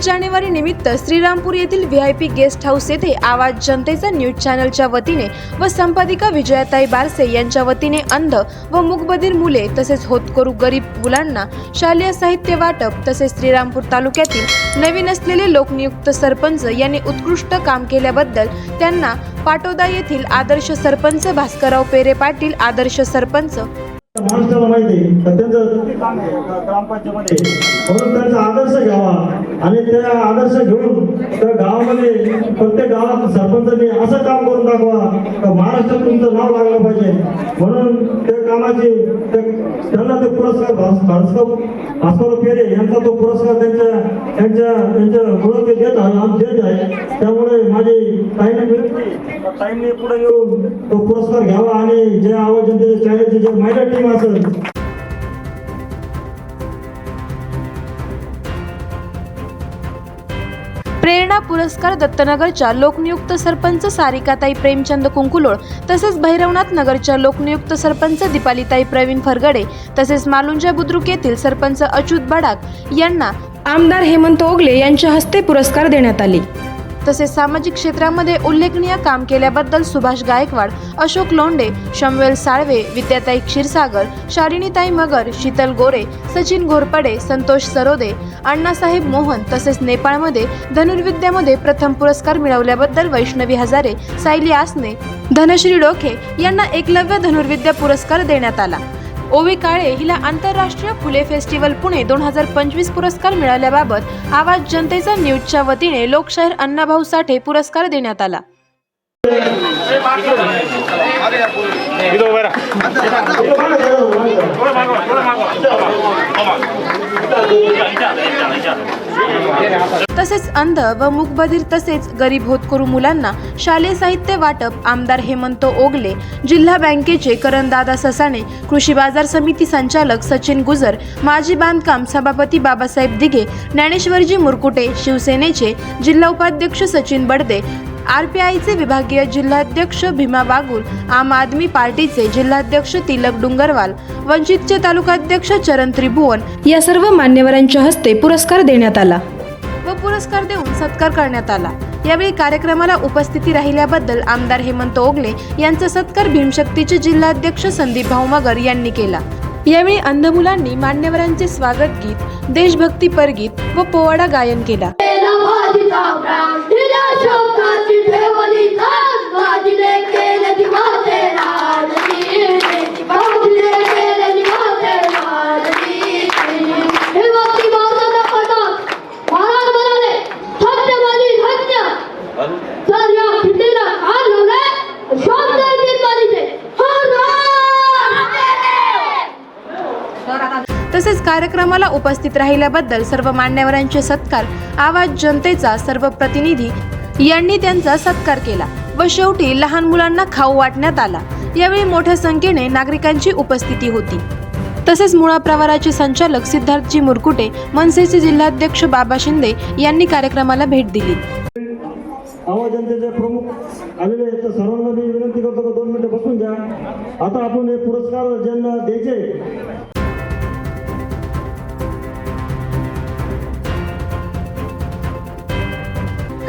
सव्वीस जानेवारी निमित्त श्रीरामपूर येथील V I P guest house येथे आवाज जनतेचा न्यूज चॅनलच्या वतीने व संपादिका विजयाताई बारसे यांच्या वतीने अंध व मुकबधीर मुले तसेच होतकरू गरीब मुलांना शालेय साहित्य वाटप तसेच श्रीरामपूर तालुक्यातील नवीन असलेले लोकनियुक्त सरपंच यांनी उत्कृष्ट काम केल्याबद्दल त्यांना पाटोदा येथील आदर्श सरपंच भास्करराव पेरे पाटील आदर्श सरपंच महाराष्ट्राला माहिती आहे तर त्यांचं किती काम आहे ग- ग्रामपंचायतीमध्ये. म्हणून त्यांचा आदर्श घ्यावा आणि त्या आदर्श घेऊन त्या गावामध्ये प्रत्येक गावात सरपंचांनी असं काम करून दाखवा का महाराष्ट्रात तुमचं नाव लागलं पाहिजे. म्हणून त्या कामाची त्या- त्यांना ते पुरस्कार भास- भास्कर भास्कर पेरे यांचा तो पुरस्कार त्यांच्या त्यांच्या त्यांच्या मुळे ते देत आहे आम देत आहे. त्यामुळे माझी ताईने ताईंनी पुढे येऊन तो पुरस्कार घ्यावा आणि जे आवाज जनतेचे चॅनलचे जे महिला टीम असेल प्रेरणा पुरस्कार दत्तनगरच्या लोकनियुक्त सरपंच सारिकाताई प्रेमचंद कुंकुलोळ तसेच भैरवनाथ नगरच्या लोकनियुक्त सरपंच दीपालीताई प्रवीण फरगडे तसेच मालुंजा बुद्रुक येथील सरपंच अच्युत बडाक यांना आमदार हेमंत ओगले यांच्या हस्ते पुरस्कार देण्यात आले. तसेच सामाजिक क्षेत्रामध्ये उल्लेखनीय काम केल्याबद्दल सुभाष गायकवाड अशोक लोंडे शमवेल साळवे विद्याताई क्षीरसागर शालिनीताई मगर शीतल गोरे सचिन घोरपडे संतोष सरोदे अण्णासाहेब मोहन तसेच नेपाळमध्ये धनुर्विद्यामध्ये प्रथम पुरस्कार मिळवल्याबद्दल वैष्णवी हजारे सायली आसने धनश्री डोखे यांना एकलव्य धनुर्विद्या पुरस्कार देण्यात आला. ओवी काळे हिला आंतरराष्ट्रीय फुले फेस्टिवल पुणे दोन हजार पंचवीस पुरस्कार मिळाल्याबाबत आवाज जनतेचा न्यूजच्या वतीने लोकशाहीर अण्णाभाऊ साठे पुरस्कार देण्यात आला. तसेच अंध व मुकबधीर तसेच गरीब होतकरू मुलांना शालेय साहित्य वाटप आमदार हेमंत ओगले जिल्हा बँकेचे करणदादा ससाणे कृषी बाजार समिती संचालक सचिन गुजर माजी बांधकाम सभापती बाबासाहेब दिघे ज्ञानेश्वरजी मुरकुटे शिवसेनेचे जिल्हा उपाध्यक्ष सचिन बडदे आर पी आयचे विभागीय जिल्हाध्यक्ष भीमा बागुल आम आदमी पार्टीचे जिल्हाध्यक्ष तिलक डुंगरवाल वंचितचे तालुकाध्यक्ष चरण त्रिभुवन या सर्व मान्यवरांच्या हस्ते पुरस्कार देण्यात आला. पुरस्कार देऊन सत्कार करण्यात आला. यावेळी कार्यक्रमाला उपस्थिती राहिल्याबद्दल आमदार हेमंत ओगले यांचा सत्कार भीमशक्तीचे जिल्हाध्यक्ष संदीप भाऊ मगर यांनी केला. यावेळी अंध मुलांनी मान्यवरांचे स्वागत गीत देशभक्तीपर गीत व पोवाडा गायन केला. तसेच कार्यक्रमाला उपस्थित राहिल्याबद्दल सर्व मान्यवरांचे सत्कार आवाज जनतेचा सर्व प्रतिनिधी यांनी त्यांचा सत्कार केला व शेवटी लहान मुलांना खाऊ वाटण्यात आला. यावेळी मोठ्या संख्येने नागरिकांची उपस्थिती होती. तसेच मुळा प्रवाराचे संचालक सिद्धार्थजी मुरकुटे मनसेचे जिल्हाध्यक्ष बाबा शिंदे यांनी कार्यक्रमाला भेट दिली. आवाज जनतेचे प्रमुख आलेले आहेत. तर सर्वांना मी विनंती करतो दोन मिनिटं बसून घ्या. आता आपण हे पुरस्कार ज्यांना द्यायचे